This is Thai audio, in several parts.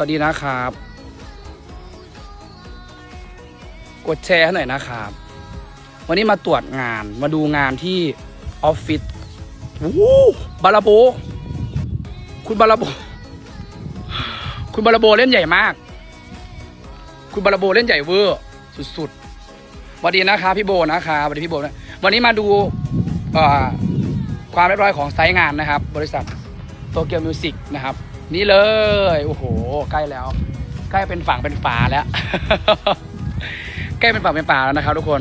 สวัสดีนะครับ กดแชร์ให้หน่อยนะครับ วันนี้มาตรวจงานมาดูงานที่ออฟฟิศวู้บาลาโบ คุณบาลาโบ คุณบาลาโบเล่นใหญ่มาก คุณบาลาโบเล่นใหญ่เวอร์สุดๆสวัสดีนะครับพี่โบนะครับสวัสดีพี่โบนะวันนี้มาดูความเรียบร้อยของไซต์งานนะครับ บริษัทโตเกียวมิวสิกนะครับ นี่เลยโอ้โหใกล้แล้ว ใกล้เป็นฝั่งเป็นฝาแล้ว ใกล้เป็นฝั่งเป็นฝาแล้วนะครับ ทุกคน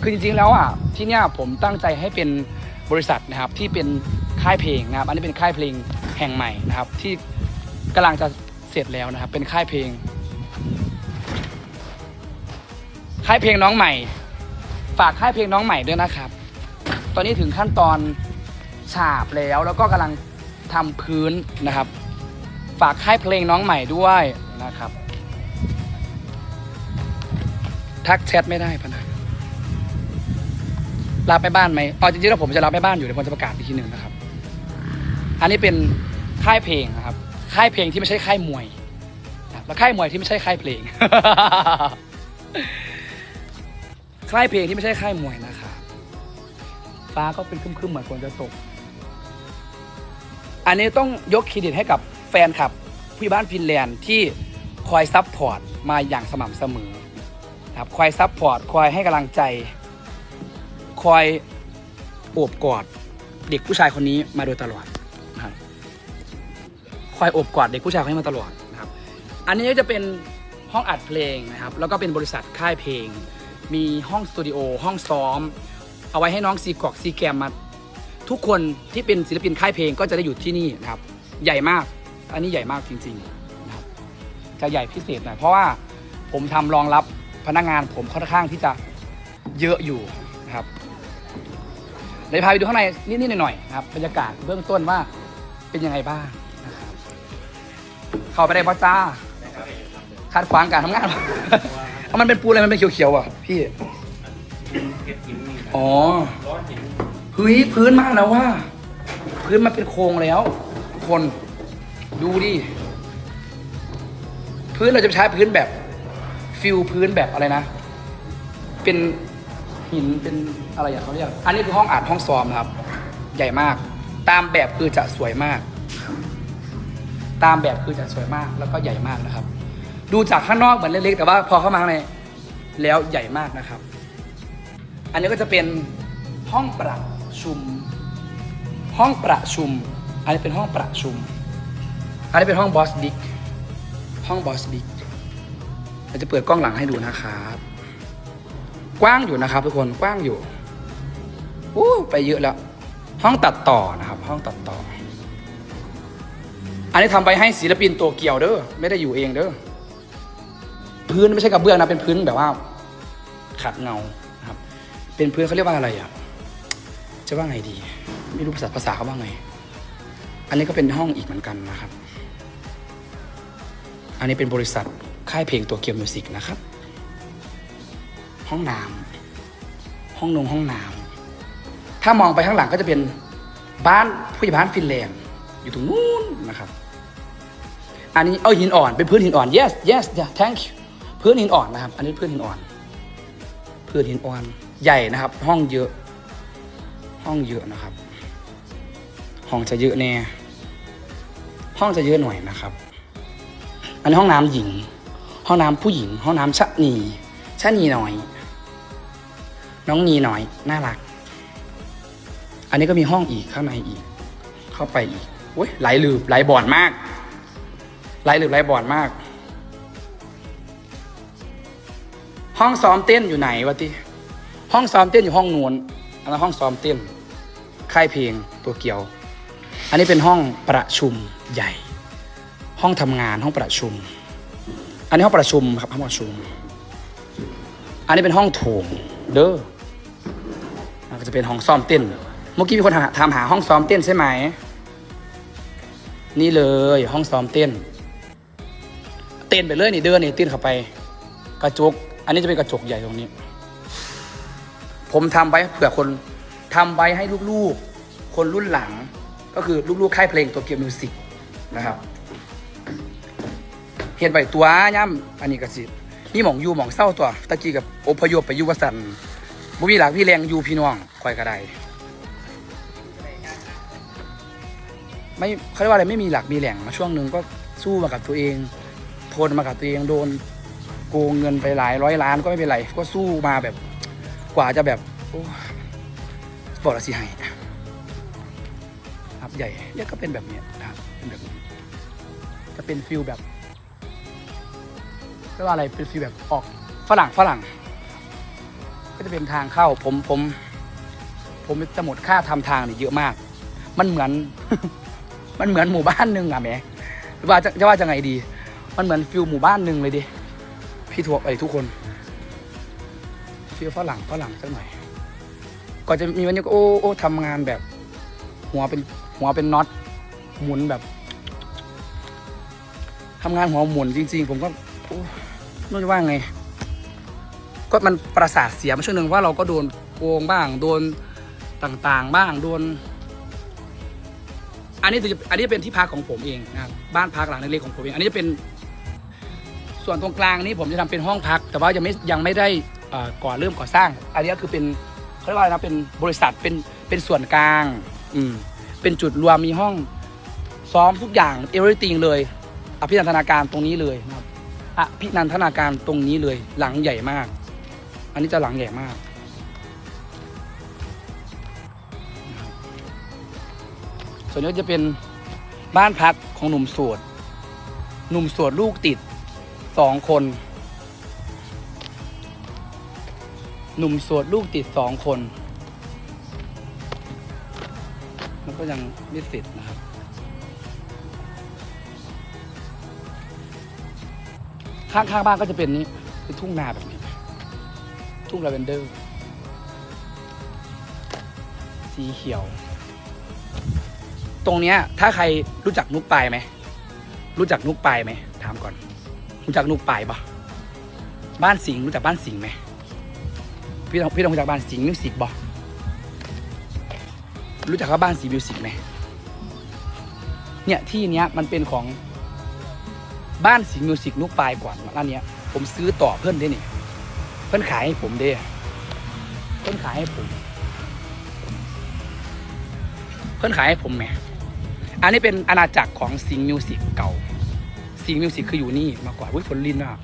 คือจริงๆแล้วอะที่เนี่ยผมตั้งใจให้เป็นบริษัทนะครับที่เป็นค่ายเพลงนะครับ อันนี้เป็นค่ายเพลงแห่งใหม่นะครับ ที่กำลังจะเสร็จแล้วนะครับ เป็นค่ายเพลง ค่ายเพลงน้องใหม่ ฝากค่ายเพลงน้องใหม่ด้วยนะครับ ตอนนี้ถึงขั้นตอนฉาบแล้วแล้วก็กำลังทำพื้นนะครับ ฝากค่ายเพลงน้องใหม่ด้วยนะครับ ทักแชทไม่ได้พะนะรับไปบ้านไหมอ๋อจริงๆแล้วผมจะรับไปบ้านอยู่เดี๋ยวผมจะประกาศอีกทีหนึ่งนะครับ อันนี้เป็นค่ายเพลงนะครับ ค่ายเพลงที่ไม่ใช่ค่ายมวยนะและค่ายมวยที่ไม่ใช่ค่ายเพลง ค่ายเพลงที่ไม่ใช่ค่ายมวยนะครับฟ้าก็เป็นครึ้มๆเหมือนฝนจะตก อันนี้ต้องยกเครดิตให้กับ แฟนคลับผู้บ้านฟินแลนด์ที่คอยซัพพอร์ตมาอย่างสม่ำเสมอครับคอยซัพพอร์ตคอยให้กำลังใจ คอยโอบกอดเด็กผู้ชายคนนี้มาโดยตลอดนะครับคอยโอบกอดเด็กผู้ชายคนนี้มาตลอดนะครับ อันนี้ก็จะเป็นห้องอัดเพลงนะครับ แล้วก็เป็นบริษัทค่ายเพลง มีห้องสตูดิโอห้องซ้อม เอาไว้ให้น้องซีกอกซีแกมมา ทุกคนที่เป็นศิลปินค่ายเพลงก็จะได้อยู่ที่นี่นะครับ ใหญ่มาก อันนี้ใหญ่มากจริงๆนะครับจะใหญ่พิเศษหน่อยเพราะว่าผมทำรองรับพนักงานผมค่อนข้างที่จะเยอะอยู่นะครับเดี๋ยวพาไปดูข้างในนิดๆหน่อยๆนะครับบรรยากาศเบื้องต้นว่าเป็นยังไงบ้างนะครับเข้าไปได้ปะจ้าขัดขวางการทำงานเอามันเป็นปูอะไรมันเป็นเขียวๆอะพี่อ๋อเฮ้ยพื้นมากแล้วว่า พื้นมันเป็นโครงแล้ว คน ดูดิ พื้นเราจะใช้พื้นแบบ ฟิลพื้นแบบอะไรนะ เป็นหินเป็นอะไรอย่างเขาเรียก อันนี้คือห้องอัดห้องซ้อมนะครับ ใหญ่มาก ตามแบบคือจะสวยมาก ตามแบบคือจะสวยมากแล้วก็ใหญ่มากนะครับ ดูจากข้างนอกเหมือนเล็กๆแต่ว่าพอเข้ามาข้างในแล้วใหญ่มากนะครับ อันนี้ก็จะเป็นห้องประชุม ห้องประชุม อันนี้เป็นห้องประชุม อันนี้เป็นห้องบอสบิ๊กห้องบอสบิ๊กเราจะเปิดกล้องหลังให้ดูนะครับกว้างอยู่นะครับทุกคนกว้างอยู่อู้ไปเยอะแล้ว ห้องตัดต่อนะครับ ห้องตัดต่อ อันนี้ทำไปให้ศิลปินตัวเกียวเด้อไม่ได้อยู่เองเด้อพื้นไม่ใช่กระเบื้องนะเป็นพื้นแบบว่าขัดเงานะครับ เป็นพื้นเขาเรียกว่าอะไรอะจะว่าไงดี ไม่รู้ภาษาภาษาเขาว่าไง อันนี้ก็เป็นห้องอีกเหมือนกันนะครับ อันนี้เป็นบริษัทค่ายเพลงตัวเกียวมิวสิกนะครับ ห้องน้ำห้องนงห้องน้ำถ้ามองไปข้างหลังก็จะเป็นบ้านผู้ใหญ่บ้านฟินแลนด์อยู่ตรงนู้นนะครับ อันนี้เอาหินอ่อนเป็นพื้นหินอ่อน yes yes yeah thank you พื้นหินอ่อนนะครับ อันนี้พื้นหินอ่อน พื้นหินอ่อนใหญ่นะครับ ห้องเยอะ ห้องเยอะนะครับ ห้องจะเยอะแน่ห้องจะเยอะหน่อยนะครับ อันนี้ห้องน้ำหญิง ห้องน้ำผู้หญิง ห้องน้ำชะนีชะนีหน่อย น้องนีหน่อยน่ารัก อันนี้ก็มีห้องอีกข้างในอีก เข้าไปอีกโอ้ยไหลลืบไหลบ่อนมากไหลลืบไหลบ่อนมาก ห้องซ้อมเต้นอยู่ไหนวะติห้องซ้อมเต้นอยู่ห้องนู้นอันนั้นห้องซ้อมเต้นค่ายเพลงตัวเกียว อันนี้เป็นห้องประชุมใหญ่ ห้องทำงานห้องประชุม อันนี้ห้องประชุมครับห้องประชุม อันนี้เป็นห้องโถงเด้ออันก็จะเป็นห้องซ้อมเต้น เมื่อกี้มีคนถามถามหาห้องซ้อมเต้นใช่ไหม นี่เลยห้องซ้อมเต้น เต้นไปเลยนี่เดินนี่เต้นเข้าไป กระจก อันนี้จะเป็นกระจกใหญ่ตรงนี้ ผมทำไว้เผื่อคนทำไว้ให้ลูกๆ คนรุ่นหลัง ก็คือลูกๆค่ายเพลงตัวเกียวมิวสิกนะครับ เห็นไปตัวย่ำอันนี้ก็สินี่หมองอยู่หมองเศร้าตัวตะกี้กับอพยพไปอยู่วสันบุมีหลักพี่แรงอยู่พี่น้องคอยกระไดไม่เขาเรียกว่าอะไรไม่มีหลักมีแหล่งมาช่วงหนึ่งก็สู้มากับตัวเอง ทนมากับตัวเองโดนโกงเงินไปหลายร้อยล้านก็ไม่เป็นไร ก็สู้มาแบบกว่าจะแบบโอ้บอกและสิให้ครับใหญ่เนี่ยก็เป็นแบบเนี้ยนะครับเป็นแบบนี้จะเป็นฟิลแบบ เรียกว่าอะไรเป็นฟิลแบบออกฝรั่งฝรั่ง ก็จะเป็นทางเข้าผมผม ผมจะหมดค่าทำทางเนี่ยเยอะมาก มันเหมือน มันเหมือนหมู่บ้านหนึ่งอะแหมว่าจะจะว่าจะไงดี มันเหมือนฟิลหมู่บ้านหนึ่งเลยดิพี่ทัวร์ไปทุกคนฟิลฝรั่งฝรั่งสักหน่อยก่อนจะมีวันนี้ก็โอ้โอ้ทำงานแบบ หัวเป็นหัวเป็นน็อตหมุนแบบทำงานหัวหมุนจริง ๆ ผมก็ ไม่รู้จะว่าไง ก็มันประสาทเสียมาช่วงหนึ่งว่าเราก็โดนโกงบ้าง โดนต่างๆบ้าง โดน อันนี้จะอันนี้เป็นที่พักของผมเองนะครับบ้านพักหลังเล็กๆของผมเอง อันนี้จะเป็น ส่วนตรงกลางนี้ผมจะทำเป็นห้องพัก แต่ว่ายังไม่ยังไม่ได้ก่อเริ่มก่อสร้าง อันนี้ก็คือเป็นเขาเรียกว่าอะไรนะเป็นบริษัทเป็นเป็นส่วนกลาง อืม เป็นจุดรวมมีห้องซ้อมทุกอย่างเอเวอร์ติงเลย อภินันทนาการตรงนี้เลยนะครับ อภินันทนาการตรงนี้เลย หลังใหญ่มาก อันนี้จะหลังใหญ่มาก ส่วนนี้จะเป็นบ้านพักของหนุ่มโสวดหนุ่มโสวดลูกติดสองคน หนุ่มโสวดลูกติดสองคน มันก็ยังไม่เสร็จนะ ครับข้างบ้านก็จะเป็นนี้เป็นทุ่งนาแบบนี้ ทุ่งลาเวนเดอร์ สีเขียว ตรงเนี้ย ถ้าใครรู้จักนุกปลายไหม รู้จักนุกปลายไหมถามก่อน รู้จักนุกปลายปะบ้านสิงห์รู้จักบ้านสิงห์ไหมพี่ต้องพี่ต้องรู้จักบ้านสิงห์มิวสิกบอรู้จักว่าบ้านสีมิวสิกไหมเนี่ยที่เนี้ยมันเป็นของ บ้านสีมิวสิกนุกปลายก่อนร้านเนี้ย ผมซื้อต่อเพื่อนได้นี่ เพื่อนขายให้ผมเด้เพื่อนขายให้ผม เพื่อนขายให้ผมแหมอันนี้เป็นอาณาจักรของสิงห์มิวสิกเก่า สิงห์มิวสิกคืออยู่นี่มาก่อนอุ้ยฝนลินอะ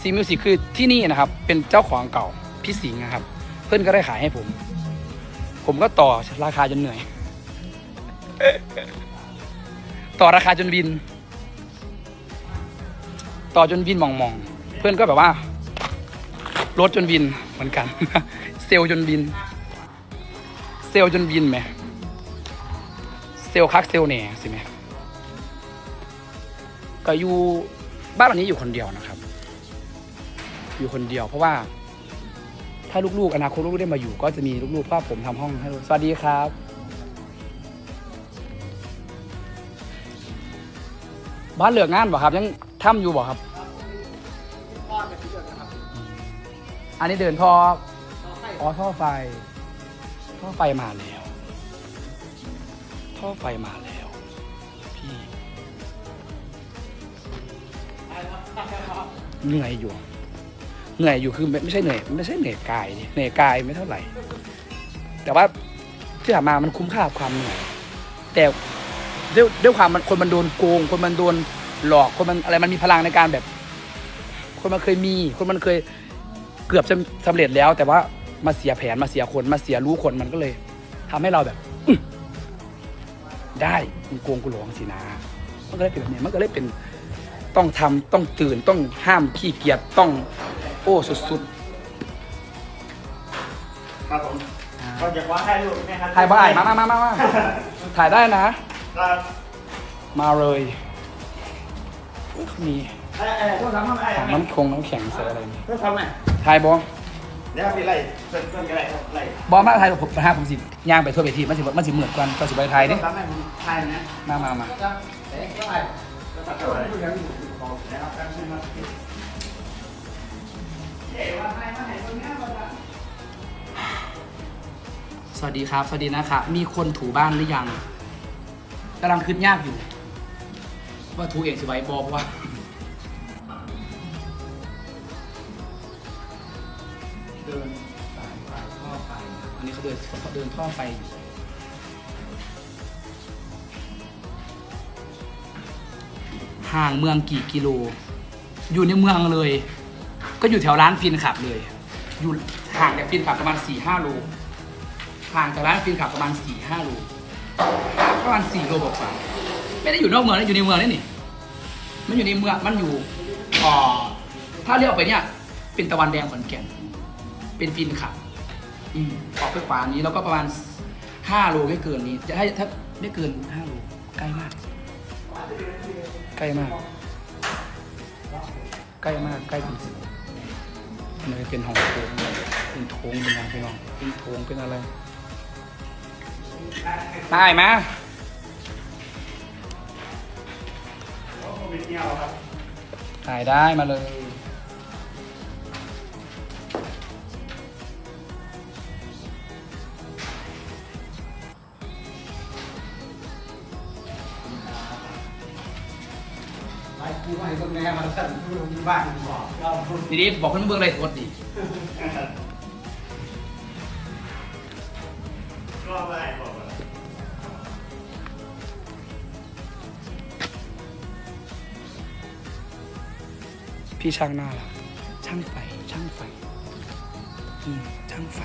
สิงห์มิวสิกคือที่นี่นะครับ เป็นเจ้าของเก่าพี่สิงห์นะครับ เพื่อนก็ได้ขายให้ผม ผมก็ต่อราคาจนเหนื่อย ต่อราคาจนวิน ต่อจนวินมองมองๆเพื่อนก็แบบว่าลดจนวินเหมือนกัน เซลจนวิน เซลจนวินไหมเซลคักเซลล์แหน่สิไหมก็อยู่บ้านหลังนี้อยู่คนเดียวนะครับ อยู่คนเดียวเพราะว่า ถ้าลูกๆอนาคตลูกๆได้มาอยู่ ก็จะมีลูกๆเพราะว่าผมทำห้องให้ลูกสวัสดีครับ บ้านเหลือกงานบ่ครับ ยังทำอยู่บ่ครับอันนี้เดินท่ออ๋อท่อไฟ ท่อไฟมาแล้ว ท่อไฟมาแล้ว พี่เหนื่อยอยู่ เหนื่อยอยู่คือไม่ไม่ใช่เหนื่อยไม่ใช่เหนื่อยกายดิเหนื่อยกายไม่เท่าไหร่ แต่ว่าที่ผ่านมามันคุ้มค่ากับความเหนื่อยแต่ด้วยด้วยความมันคนมันโดนโกง คนมันโดน หลอกคนมันอะไรมันมีพลังในการแบบ คนมันเคยมี คนมันเคยเกือบจะสำเร็จแล้ว แต่ว่ามาเสียแผนมาเสียคนมาเสียรู้คนมันก็เลยทำให้เราแบบอื้อได้มึงโกงกูหลวงสินะมันก็เลยเป็นแบบนี้มันก็เลยเป็นต้องทำต้องตื่นต้องห้ามขี้เกียจต้อง โอ้สุดครับผมๆก็อยากว่าถ่ายรูปไหมครับถ่ายบ่ายมามามามามาถ่ายได้นะครับมาเลยอุ๊ยเขา มีเอ้ยเอ้ยโทษทำทำไอ้ถังทำไมน้ำคงน้ำแข็งใส่อะไรนี่โทษทำไมถ่ายบอเดี๋ยวพี่ไล่เพื่อนเพื่อนก็ไล่ครับไล่บอมาถ่ายผมนะฮะผมสิย่างไปทั่วไปทีมันสิมันสิเหมือนกันก็สิไปถ่ายโทดิษทำไมผมถ่ายนะมามามาเอ๊ะก็ไล่ก็ตัดตัวเลยนะครับแป๊บนึงครับเอ๊ะว่าให้มาให้ตรงเนี้ยมาละสวัสดีครับ สวัสดีนะครับมีคนถูบ้านหรือยังกำลังคืดยากอยู่ ว่าถูกเองสิไว้บอเพราะว่าเดินสายไฟท่อไฟอันนี้เขาเดินเขาเดินท่อไฟอยู่ห่างเมืองกี่กิโล อยู่ในเมืองเลย ก็อยู่แถวร้านฟินขับเลย อยู่ห่างจากฟินขับประมาณ4ี่ห้าโล ห่างจากร้านฟินขับประมาณ4ี่ห้าโล ประมาณสี่โลกว่า ไม่ได้อยู่นอกเมืองนะอยู่ในเมืองนี่นี่ มันอยู่ในเมืองมันอยู่อ่อถ้าเลี้ยวไปเนี่ยเป็นตะวันแดงขอนแก่น เป็นฟินขับอืมออกไปขวานี้แล้วก็ประมาณห้าโลไม่เกินนี้ จะให้ถ้าไม่เกินห้าโลใกล้มาก ใกล้มาก ใกล้มากใกล้จริงๆมันเป็นห้องโถงเป็นโถงเป็นอะไรพี่น้องเป็นโถงเป็นอะไรได้ไหม ผมไปเที่ยวครับถ่ายได้มาเลยไปกูให้ต้นแม่มาสั่นกูลงที่บ้านบอกเราพูดดีๆบอกเพื่อนเบื้องอะไรสวัสดี พี่ช่างหน้ารักช่างไฟช่างไฟอืมช่างไฟ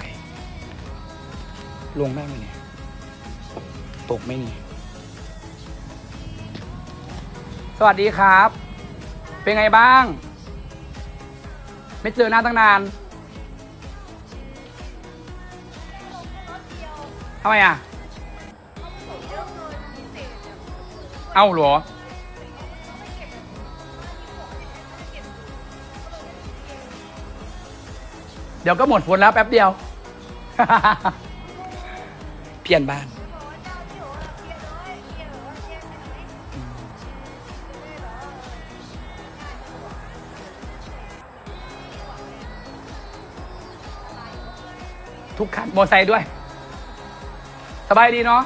ลงได้ไหมเนี่ย ตกไหม่นี่สวัสดีครับ เป็นไงบ้าง ไม่เจอหน้าตั้งนานทำไมอะ เอ้าเหรอ เดี๋ยวก็หมดฝนแล้วแป๊บเดียว เพี้ยนบ้าน ทุกคันมอไซค์ด้วย สบายดีเนาะ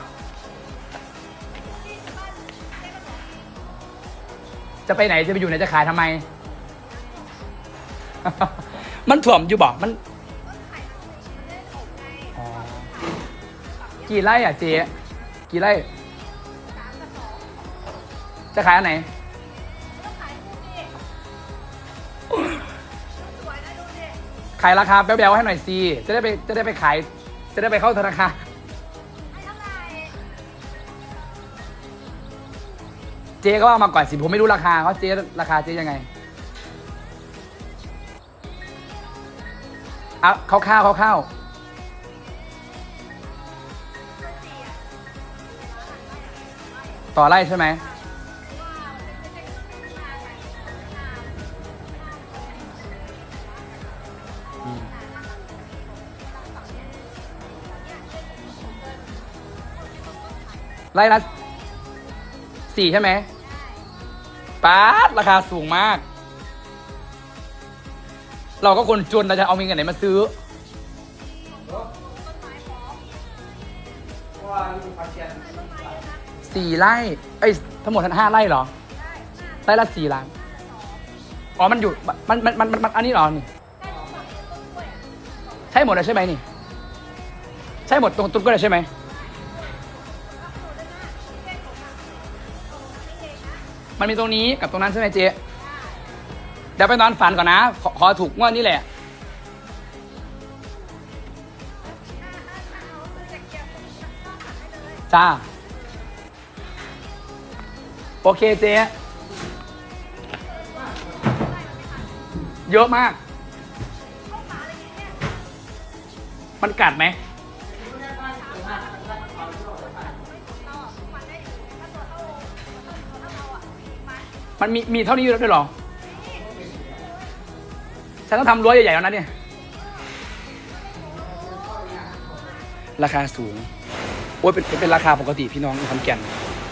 จะไปไหนจะไปอยู่ไหนจะขายทำไม มันถ่วมอยู่บอกมันอ๋อกี่ไร่อะเจ๊กี่ไร่ จะขายอันไหน ขายราคาแบ๊วๆให้หน่อยสิจะได้ไปจะได้ไปขาย จะได้ไปเข้าธนาคารเจ๊ก็ว่ามาก่อนสิผมไม่รู้ราคาเขาเจ๊ราคาเจ๊ยังไง อาคร่าวๆคร่าวๆต่อไร่ใช่ไหมอืมไร่ละสี่ใช่ไหมป๊าดราคาสูงมาก เราก็คนจนเราจะเอาเงินไหนมาซื้อ สี่ไร่เอ้ยทั้งหมดทั้งห้าไร่เหรอไร่ละสี่ล้าน อ๋อ มันอยู่ มันมันมันมันอันนี้เหรอนี่ ใช่หมดเลยใช่ไหมนี่ ใช่หมดตรงตุ้นก็เลยใช่ไหมมันมีตรงนี้กับตรงนั้นใช่ไหมเจ๊ เดี๋ยวไปนอนฝันก่อนนะ ขอขอถูกงวดนี้แหละ จ้า โอเคเจ๊เยอะมาก มันกัดไหม มันมีมีเท่านี้ด้วยเหรอ ฉันต้องทำรั้วใหญ่ๆแล้วนะเนี่ย ราคาสูง โอ้ยเป็นเป็นราคาปกติพี่น้องที่ขอนแก่น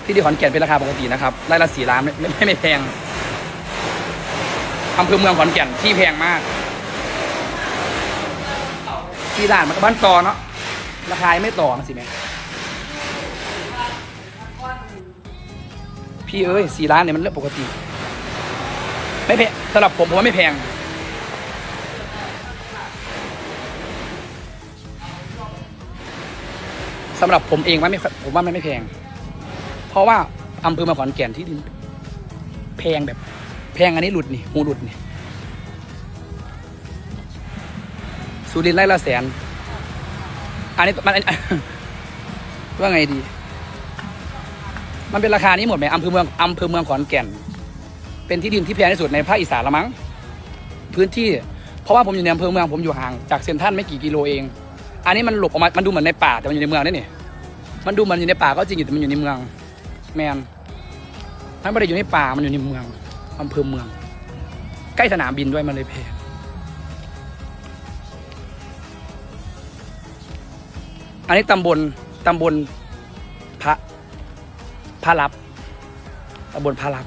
ที่ที่ขอนแก่นเป็นราคาปกตินะครับไร่ละสี่ล้านไม่ไม่ไม่แพงอำเภอเมืองขอนแก่นที่แพงมาก ที่ร้านมันก็บ้านต่อเนาะ ราคาไม่ต่อนะสิแม่พี่พี่เอ้ยสี่ล้านเนี่ยมันเรื่องปกติ ไม่แพงสำหรับผมผมว่าไม่แพง สำหรับผมเองว่าไม่ผมว่ามันไม่แพง เพราะว่าอำเภอมาขอนแก่นที่ดินแพงแบบ แพงอันนี้หลุดนี่หูหลุดนี่สุรินไร่ละแสน อันนี้มันอันว่าไงดี มันเป็นราคานี้หมดไหมอำเภอเมืองอำเภอเมืองขอนแก่น เป็นที่ดินที่แพงที่สุดในภาคอีสานละมั้งพื้นที่ เพราะว่าผมอยู่ในอำเภอเมืองผมอยู่ห่างจากเซ็นทรัลไม่กี่กิโลเอง อันนี้มันหลบออกมา มันดูเหมือนในป่าแต่มันอยู่ในเมืองนี่นี่ มันดูเหมันอยู่ในป่าก็จริงอยู่แต่มันอยู่ในเมือง แมนมันไม่ได้อยู่ในป่า มันอยู่ในเมืองอำเภอเมือง ใกล้สนามบินด้วยมันเลยแพงอันนี้ตำบลตำบลพระพระรับตำบลพระรับ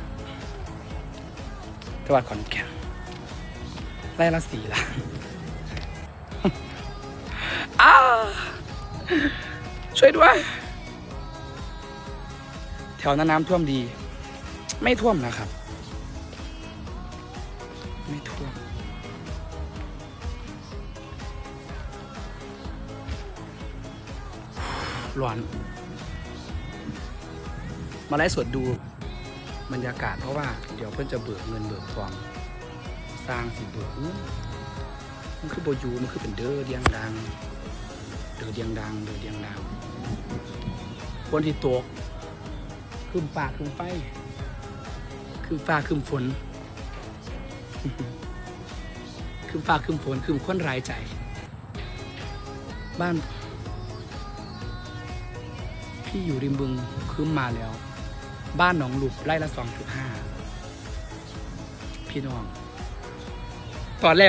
จังหวัดขอนแก่นไร่ละสี่ล้าน อ้าช่วยด้วย แถวนั้นน้ำท่วมดี ไม่ท่วมนะครับ ไม่ท่วม ร้อน มาไลฟ์สดดูบรรยากาศเพราะว่าเดี๋ยวเพื่อนจะเบิกเงินเบิกทองสร้างสิเบิกมันคือโบยูมันคือเป็นเด้อเดียงดัง เดือเดียงดังเดือเดียงดังฝนที่ตกคืมปากคืมไฟคือฟ้าคืมฝนคือฟ้าคืมฝนคืมค้นรายใจ บ้าน พี่อยู่ริมบึงคืมมาแล้ว บ้านหนองหลุบไร่ละสองจุดห้าพี่น้อง ตอนแรก